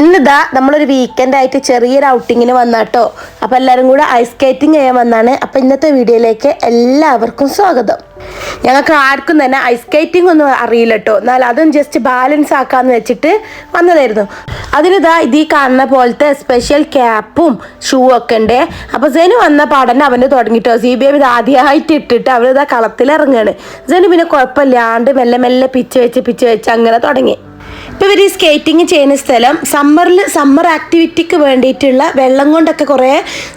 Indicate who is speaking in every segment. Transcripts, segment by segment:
Speaker 1: ഇന്നിതാ നമ്മളൊരു വീക്കെൻഡ് ആയിട്ട് ചെറിയൊരു ഔട്ടിങ്ങിന് വന്നാട്ടോ. അപ്പം എല്ലാവരും കൂടെ ഐസ് സ്കേറ്റിംഗ് ചെയ്യാൻ വന്നാണ്. അപ്പം ഇന്നത്തെ വീഡിയോയിലേക്ക് എല്ലാവർക്കും സ്വാഗതം. ഞങ്ങൾക്ക് ആർക്കും തന്നെ ഐസ് സ്കേറ്റിംഗ് ഒന്നും അറിയില്ല കേട്ടോ എന്നാൽ അതും ജസ്റ്റ് ബാലൻസ് ആക്കാന്ന് വെച്ചിട്ട് വന്നതായിരുന്നു. അതിനിതാ ഇത് കാണുന്ന പോലത്തെ സ്പെഷ്യൽ ക്യാപ്പും ഷൂ ഒക്കെ ഉണ്ട്. അപ്പോൾ സെനു വന്ന പാടന്നെ അവന് തുടങ്ങിട്ടോ. സി ബി എം ഇത് ആദ്യമായിട്ട് ഇട്ടിട്ട് കളത്തിൽ ഇറങ്ങുകയാണ് സെനു പിന്നെ കുഴപ്പമില്ലാണ്ട് മെല്ലെ മെല്ലെ പിച്ച് വെച്ച് പിച്ച് വെച്ച് അങ്ങനെ തുടങ്ങി. ഇപ്പൊ ഇവർ ഈ സ്കേറ്റിംഗ് ചെയ്യുന്ന സ്ഥലം സമ്മറിൽ സമ്മർ ആക്ടിവിറ്റിക്ക് വേണ്ടിയിട്ടുള്ള വെള്ളം കൊണ്ടൊക്കെ കുറേ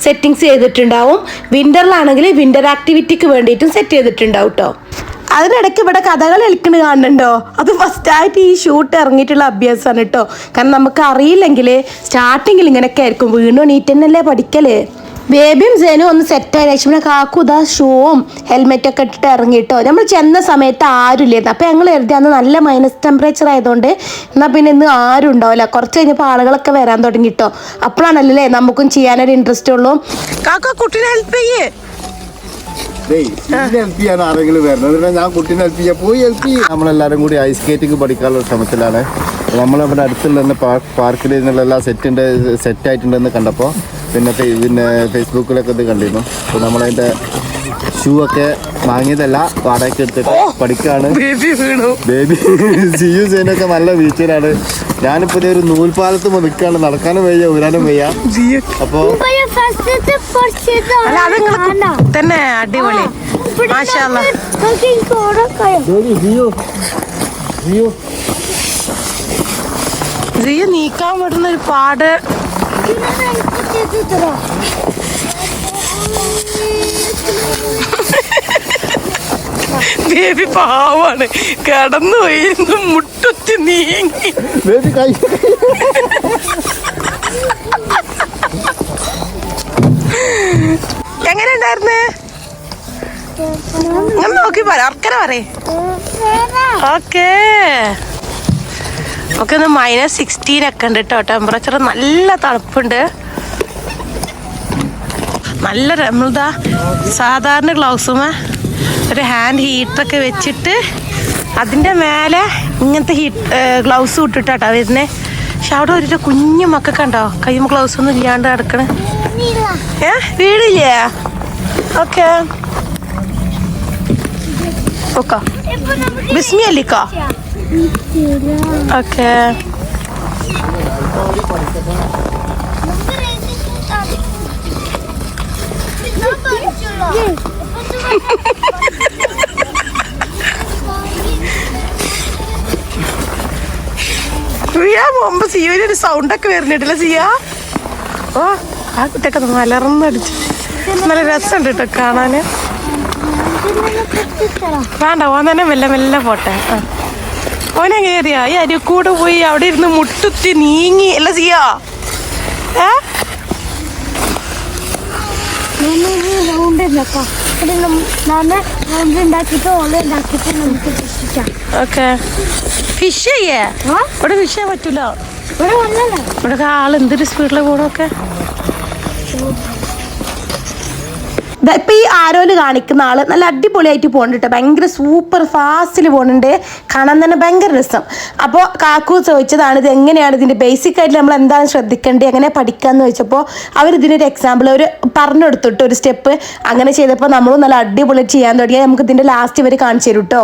Speaker 1: സെറ്റിങ്സ് ചെയ്തിട്ടുണ്ടാവും. വിന്ററിലാണെങ്കിൽ വിന്റർ ആക്ടിവിറ്റിക്ക് വേണ്ടിയിട്ടും സെറ്റ് ചെയ്തിട്ടുണ്ടാവും കേട്ടോ അതിനിടയ്ക്ക് ഇവിടെ കഥകൾ കളിക്കണ കാണുന്നുണ്ടോ? അത് ഫസ്റ്റായിട്ട് ഈ ഷൂട്ട് ഇറങ്ങിയിട്ടുള്ള അഭ്യാസമാണ് കേട്ടോ കാരണം നമുക്ക് അറിയില്ലെങ്കിൽ സ്റ്റാർട്ടിങ്ങിൽ ഇങ്ങനെയൊക്കെ ആയിരിക്കും. വീണ്ടും നീറ്റന്നല്ലേ പഠിക്കൽ? ബേബിയും സേനും ഒന്ന് സെറ്റായ ലക്ഷ്മണ കാക്കുത ഷൂവും ഹെൽമെറ്റ് ഒക്കെ ഇട്ടിട്ട് ഇറങ്ങിയിട്ടോ. നമ്മൾ ചെന്ന സമയത്ത് ആരുമില്ലായിരുന്നു. അപ്പം ഞങ്ങൾ കരുതി അന്ന് നല്ല മൈനസ് ടെമ്പറേച്ചർ ആയതുകൊണ്ട് എന്നാൽ പിന്നെ ഇന്ന് ആരും ഉണ്ടാവില്ല. കുറച്ച് കഴിഞ്ഞപ്പോൾ ആളുകളൊക്കെ വരാൻ തുടങ്ങിട്ടോ. അപ്പോഴാണല്ലേ നമുക്കും ചെയ്യാനൊരു ഇൻട്രസ്റ്റ് ഉള്ളൂ. കാക്ക കുട്ടീനെ ഹെൽപ്പ് ചെയ്യേ.
Speaker 2: ഹെൽപ്പ് ചെയ്യാൻ ആരെങ്കിലും വരുന്നത് ഞാൻ കുട്ടീനെ ഹെൽപ്പ് ചെയ്യാം. പോയി ഹെൽപ്പ് ചെയ്യും. നമ്മളെല്ലാവരും കൂടി ഐസ് സ്കേറ്റിംഗ് പഠിക്കാനുള്ള ശ്രമത്തിലാണ്. നമ്മളിവിടെ അടുത്തുള്ള തന്നെ പാർക്കിൽ നിന്നുള്ള എല്ലാ സെറ്റിന്റെ സെറ്റ് ആയിട്ടുണ്ടെന്ന് കണ്ടപ്പോൾ പിന്നെ പിന്നെ ഫേസ്ബുക്കിലൊക്കെ ഇത് കണ്ടിരുന്നു. അപ്പോൾ നമ്മളതിന്റെ ഷൂ ഒക്കെ വാങ്ങിയതല്ല വാടകയ്ക്ക് എടുത്തിട്ട് പഠിക്കുകയാണ്
Speaker 1: ബേബി
Speaker 2: ജിയു സേനൊക്കെ നല്ല വീച്ചിലാണ് ഞാനിപ്പോൾ ഇതേ ഒരു നൂൽപാലത്ത് നിൽക്കാണ് നടക്കാനും വയ്യ ഉരാനും വയ്യ.
Speaker 1: അപ്പൊ തന്നെ അടിപൊളി.
Speaker 2: ജിയോ
Speaker 1: സിയ നീക്കാൻ പറ്റുന്ന ഒരു പാട്. ബേബി പാവാണ്. കടന്നു പോയിരുന്നു മുട്ടത്തി നീങ്ങി.
Speaker 2: ബേബി കൈ.
Speaker 1: എങ്ങനെ ഉണ്ടായിരുന്നു അങ്ങനെ നോക്കി പറ അർക്കര പറയേ. ഓക്കേ. നമുക്കൊന്ന് മൈനസ് സിക്സ്റ്റീൻ ഒക്കെ ഉണ്ട് കേട്ടോ ടെമ്പറേച്ചർ നല്ല തണുപ്പുണ്ട്. നല്ല രമൃത നമ്മളിതാ സാധാരണ ഗ്ലൗസുമേ ഒരു ഹാൻഡ് ഹീറ്ററൊക്കെ വെച്ചിട്ട് അതിന്റെ മേലെ ഇങ്ങനത്തെ ഹീറ്റ് ഗ്ലൗസ് ഇട്ടിട്ടാട്ടോ വരുന്നത് പക്ഷെ അവിടെ ഒരു കുഞ്ഞു മക്കൊക്കെ ഉണ്ടോ കയ്യുമ്പോൾ ഗ്ലൗസ് ഒന്നും ഇല്ലാണ്ട് കിടക്കണേ ഏ? വീടില്ലേ ഓക്കെ. ഓക്കെ ബിസ്മിയല്ലിക്കോ? ഓക്കെ. സിയാ പോകുമ്പോ സിയോനൊരു ഒരു സൗണ്ട് ഒക്കെ വരുന്നിട്ടില്ല സിയ? ഓ ആ കുട്ടിയൊക്കെ മലർന്നടിച്ച് നല്ല രസമുണ്ട് കേട്ടോ കാണാന്. വേണ്ട ഓൻ തന്നെ മെല്ലെ മെല്ലെ പോട്ടെ. ഓനെ കയറിയാ ഈ അരിക്കൂടെ പോയി അവിടെ ഇരുന്ന് മുട്ടുത്തി നീങ്ങി. അല്ല സിയ. ഏ?
Speaker 3: റൗണ്ട് ഉണ്ടാക്കാം ഞാൻ റൗണ്ട് ഉണ്ടാക്കിയിട്ട് ഓൾ ഉണ്ടാക്കിയിട്ട് നമുക്ക് രക്ഷിക്കാം
Speaker 1: ഓക്കെ. ഫിഷ് ചെയ്യേ?
Speaker 3: ആ?
Speaker 1: ഇവിടെ ഫിഷ് ചെയ്യാൻ പറ്റൂല.
Speaker 3: ഇവിടെ
Speaker 1: ഇവിടെ ആൾ എന്തൊരു സ്പീഡിൽ ഇപ്പൊ ഈ ആരോൽ കാണിക്കുന്ന ആൾ നല്ല അടിപൊളിയായിട്ട് പോകുന്നുണ്ട് ഭയങ്കര സൂപ്പർ ഫാസ്റ്റിൽ പോകുന്നുണ്ട് കാണാൻ തന്നെ ഭയങ്കര രസം. അപ്പോൾ കാക്കു ചോദിച്ചതാണ് ഇത് എങ്ങനെയാണ് ഇതിന്റെ ബേസിക് ആയിട്ട് നമ്മൾ എന്താണ് ശ്രദ്ധിക്കേണ്ടത് എങ്ങനെ പഠിക്കാന്ന് ചോദിച്ചപ്പോൾ അവർ ഇതിനൊരു എക്സാമ്പിൾ ഒരു പറഞ്ഞു കൊടുത്തിട്ട് ഒരു സ്റ്റെപ്പ് അങ്ങനെ ചെയ്തപ്പോൾ നമ്മളും നല്ല അടിപൊളി ചെയ്യാൻ തുടങ്ങിയാൽ നമുക്ക് ഇതിന്റെ ലാസ്റ്റ് ഇവർ കാണിച്ചു തരും കേട്ടോ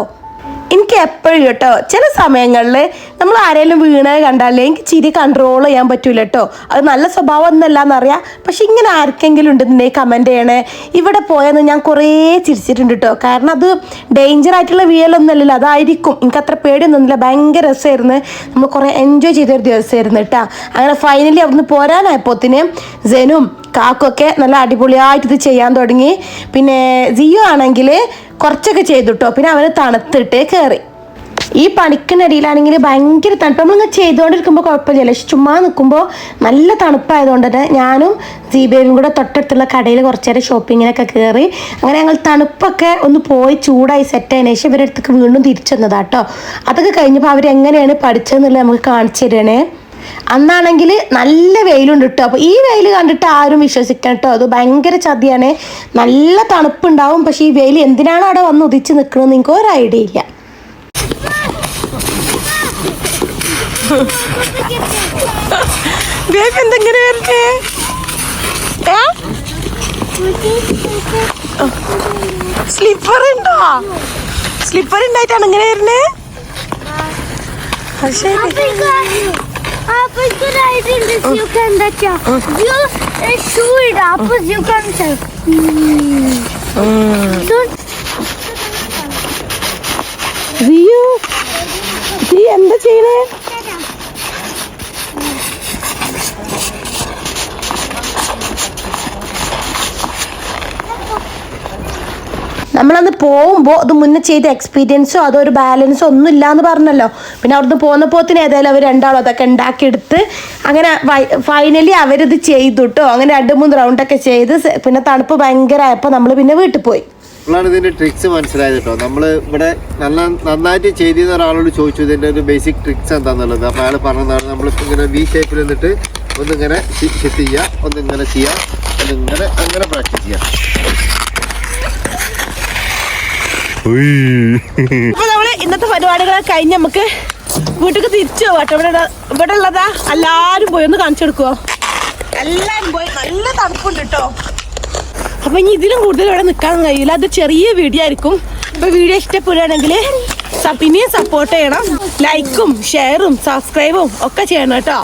Speaker 1: എനിക്ക് എപ്പോഴും കേട്ടോ ചില സമയങ്ങളിൽ നമ്മൾ ആരെങ്കിലും വീണത് കണ്ടാലേ എനിക്ക് ചിരി കൺട്രോൾ ചെയ്യാൻ പറ്റൂല കേട്ടോ. അത് നല്ല സ്വഭാവം ഒന്നല്ല എന്നറിയാം പക്ഷെ ഇങ്ങനെ ആർക്കെങ്കിലും ഉണ്ടെന്നുണ്ടെങ്കിൽ കമന്റ് ചെയ്യണേ. ഇവിടെ പോയെന്ന് ഞാൻ കുറേ ചിരിച്ചിട്ടുണ്ട് കേട്ടോ. കാരണം അത് ഡേഞ്ചർ ആയിട്ടുള്ള വീഴലൊന്നുമല്ലല്ലോ അതായിരിക്കും. എനിക്ക് അത്ര പേടിയൊന്നുമില്ല ഭയങ്കര രസമായിരുന്നു. നമ്മൾ കുറേ എൻജോയ് ചെയ്തൊരു ദിവസമായിരുന്നു കേട്ടോ. അങ്ങനെ ഫൈനലി അവിടുന്ന് പോരാനായപ്പോത്തിന് സെനും കാക്കൊക്കെ നല്ല അടിപൊളിയായിട്ട് ഇത് ചെയ്യാൻ തുടങ്ങി. പിന്നെ ജിയോ ആണെങ്കിൽ കുറച്ചൊക്കെ ചെയ്തുട്ടോ. പിന്നെ അവന് തണുത്തിട്ട് കയറി ഈ പണിക്കിനിടയിലാണെങ്കിൽ ഭയങ്കര തണുപ്പ്. നമ്മളിങ്ങനെ ചെയ്തുകൊണ്ടിരിക്കുമ്പോൾ കുഴപ്പമില്ല. പക്ഷെ ചുമ്മാ നിൽക്കുമ്പോൾ നല്ല തണുപ്പായതുകൊണ്ട് തന്നെ ഞാനും ദീപയും കൂടെ തൊട്ടടുത്തുള്ള കടയിൽ കുറച്ച് നേരം ഷോപ്പിങ്ങിനൊക്കെ കയറി അങ്ങനെ ഞങ്ങൾ തണുപ്പൊക്കെ ഒന്ന് പോയി ചൂടായി സെറ്റ് ആയതിനു ശേഷം ഇവരുടെ അടുത്തേക്ക് വീണ്ടും തിരിച്ചു വന്നതാട്ടോ അതൊക്കെ കഴിഞ്ഞപ്പോൾ അവരെങ്ങനെയാണ് പഠിച്ചതെന്നുള്ളത് നമുക്ക് കാണിച്ചു തരണേ. അന്നാണെങ്കിൽ നല്ല വെയിലുണ്ട് കേട്ടോ അപ്പോൾ ഈ വെയിൽ കണ്ടിട്ട് ആരും വിശ്വസിക്കണം കേട്ടോ അത് ഭയങ്കര ചതിയാണ്. നല്ല തണുപ്പുണ്ടാവും. പക്ഷേ ഈ വെയിൽ എന്തിനാണ് അവിടെ വന്ന് ഉദിച്ച് നിൽക്കണമെന്ന് നിങ്ങൾക്ക് ഒരു ഐഡിയ ഇല്ല. സ്ലിപ്പർ ഉണ്ടോ? സ്ലിപ്പർ ഉണ്ടായിട്ടാണ് ഇങ്ങനെ വരുന്നേ അത് ശരി
Speaker 3: അപ്പൊ ഇതൊരു ഐഡിയ ഉണ്ട് ജിയോക്ക് എന്താ വെച്ചാ ജിയോ ഷൂ ഇടാ അപ്പൊ ജിയോക്ക്
Speaker 1: റിയു നീ എന്താ ചെയ്യണേ നമ്മളന്ന് പോകുമ്പോൾ അത് മുന്നേ ചെയ്ത എക്സ്പീരിയൻസോ അതോ ഒരു ബാലൻസോ ഒന്നും ഇല്ലാന്ന് പറഞ്ഞല്ലോ. പിന്നെ അവിടുന്ന് പോന്നപ്പോത്തിന് ഏതായാലും അവർ രണ്ടാളും അതൊക്കെ ഉണ്ടാക്കിയെടുത്ത് അങ്ങനെ ഫൈനലി അവരിത് ചെയ്തു അങ്ങനെ രണ്ട് മൂന്ന് റൗണ്ടൊക്കെ ചെയ്ത് പിന്നെ തണുപ്പ് ഭയങ്കരമായപ്പോൾ നമ്മൾ പിന്നെ വീട്ടിൽ പോയി.
Speaker 2: നമ്മളാണ് ഇതിന്റെ ട്രിക്സ് മനസ്സിലായത് കേട്ടോ. നമ്മൾ ഇവിടെ നല്ല നന്നായിട്ട് ചെയ്തിരുന്ന ഒരാളോട് ചോദിച്ചു ഇതിന്റെ ഒരു ബേസിക് ട്രിക്സ് എന്താണെന്നുള്ളത് അപ്പോൾ അയാൾ പറഞ്ഞതാണ് നമ്മൾ ഇങ്ങനെ വി ഷേപ്പിൽ നിന്നിട്ട് ഒന്നിങ്ങനെ ഷിഫ്റ്റ് ചെയ്യുക ഒന്നിങ്ങനെ ചെയ്യുക ഒന്നിങ്ങനെ അങ്ങനെ പ്രാക്ടീസ് ചെയ്യുക
Speaker 1: അപ്പൊ നമ്മൾ ഇന്നത്തെ പരിപാടികളെ കഴിഞ്ഞ് നമുക്ക് വീട്ടിലേക്ക് തിരിച്ചു പോകട്ടെ ഇവിടെ ഇവിടെ ഉള്ളതാ എല്ലാരും പോയി. ഒന്ന് കാണിച്ചു കൊടുക്കുവോ? എല്ലാരും പോയി. നല്ല തണുപ്പുണ്ട് കേട്ടോ. അപ്പൊ ഇനി ഇതിലും കൂടുതൽ ഇവിടെ നിൽക്കാൻ കഴിയില്ല. അത് ചെറിയ വീഡിയോ ആയിരിക്കും. അപ്പൊ വീഡിയോ ഇഷ്ടപ്പെടുകയാണെങ്കിൽ ഇനിയും സപ്പോർട്ട് ചെയ്യണം. ലൈക്കും ഷെയറും സബ്സ്ക്രൈബും ഒക്കെ ചെയ്യണം കേട്ടോ.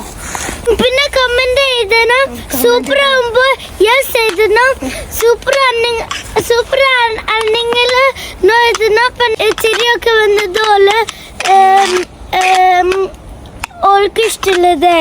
Speaker 3: പിന്നെ കമന്റ് എഴുതണം. സൂപ്പർ ആകുമ്പോൾ യെസ് എഴുതണം സൂപ്പർ സൂപ്പർ ആണെങ്കിൽ എഴുതണം. ചിരിയൊക്കെ വന്നതുപോലെ ഓൾക്ക് ഇഷ്ടമുള്ളത്